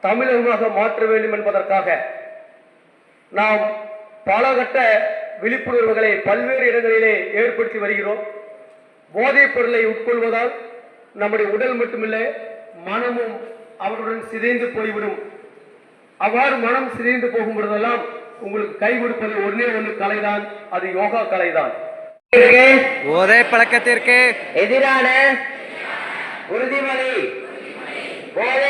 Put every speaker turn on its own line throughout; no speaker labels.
தமிழகமாக மாற்ற வேண்டும் என்பதற்காக நாம் பல கட்ட விழிப்புணர்வுகளை பல்வேறு இடங்களிலே ஏற்படுத்தி வருகிறோம். போதைப் பொருளை உட்கொள்வதால் நம்முடைய உடல் மட்டுமில்லை மனமும் அவருடன் சிதைந்து போய்விடும். அவ்வாறு மனம் சிதைந்து போகும் பொழுதெல்லாம் உங்களுக்கு கை கொடுப்பது ஒன்னே ஒன்று கலைதான் அது யோகா கலைதான்.
போதை பழக்கத்திற்கு
எதிரான உறுதிமொழி. போதை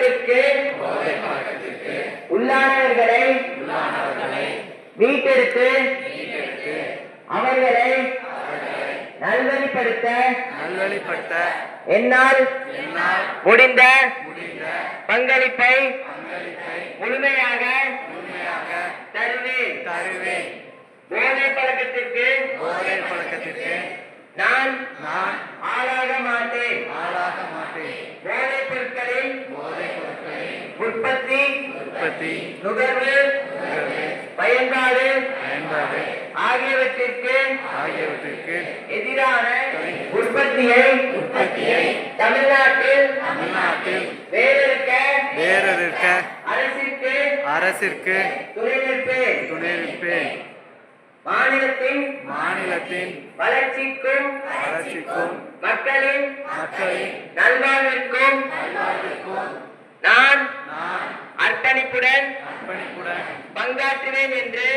பழக்கத்திற்கு உள்ளானவர்களை மீட்டெடுத்து அவர்களை நல்வழிப்படுத்த
நல்வழிப்படுத்த
என்னால் முடிந்த பங்களிப்பை முழுமையாக தருவேன்.
தருவேன்.
போதை பழக்கத்திற்கு
போதை பழக்கத்திற்கு
நான்
நான்
ஆளாக மாட்டேன்.
ஆளாக மாட்டேன்.
போதைப் பொருட்களின்
போதை பொருட்களின்
உற்பத்தி
உற்பத்தி
நுகர்வு பயன்பாடு
பயன்பாடு
ஆகியவற்றிற்கு
ஆகியவற்றிற்கு
எதிரான உற்பத்தியை
உற்பத்தியை
தமிழ்நாட்டில்
தமிழ்நாட்டில்
வேறெடுக்க
வேறொருக்க
அரசிற்கு
அரசிற்கு
துணை நிற்பேன்
துணை நிற்பேன்
மாநிலத்தின்
மாநிலத்தின்
வளர்ச்சிக்கும்
வளர்ச்சிக்கும்
மக்களின்
மக்களின்
நல்வாழ்விற்கும்
நல்வாழ்விற்கும்
நான்
நான் அர்ப்பணிப்புடன்
பங்காற்றுவேன் என்று